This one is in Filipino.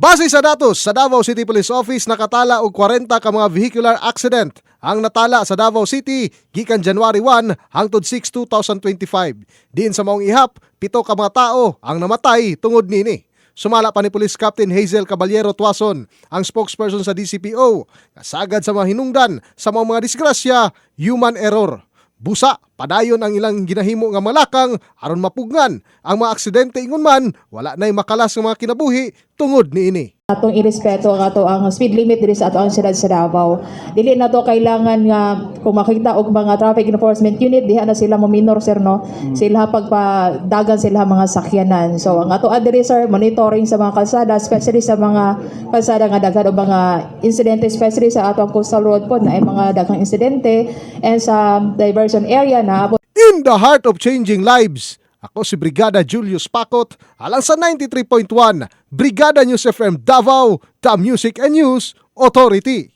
Base sa datos sa Davao City Police Office nakatala og 40 ka mga vehicular accident ang natala sa Davao City gikan January 1 hangtod 6 2025. Diin sa maong ihap, pito ka mga tao ang namatay tungod nini. Sumala pa ni Police Captain Hazel Caballero Tuason, ang spokesperson sa DCPO, kasagad sa mga hinungdan sa mga mga disgrasya, human error. Busa, padayon ang ilang ginahimo nga malakang aron mapugnan ang mga aksidente ingon man wala nay makalas nga mga kinabuhi tungod niini. atong irespeto ang ato ang speed limit diri sa ato ang siyudad sa Davao. Dili na to kailangan nga kung makita og mga traffic enforcement unit diha na sila mo minor sir no. Sila pagpadagan sila mga sakyanan. So ang ato adiri sir monitoring sa mga kalsada especially sa mga kalsada nga daghan og mga insidente especially sa ato ang coastal road po na ay mga daghang insidente and sa diversion area na In the heart of changing lives, ako si Brigada Julius Pakot, alang sa 93.1, Brigada News FM Davao, the Music and News Authority.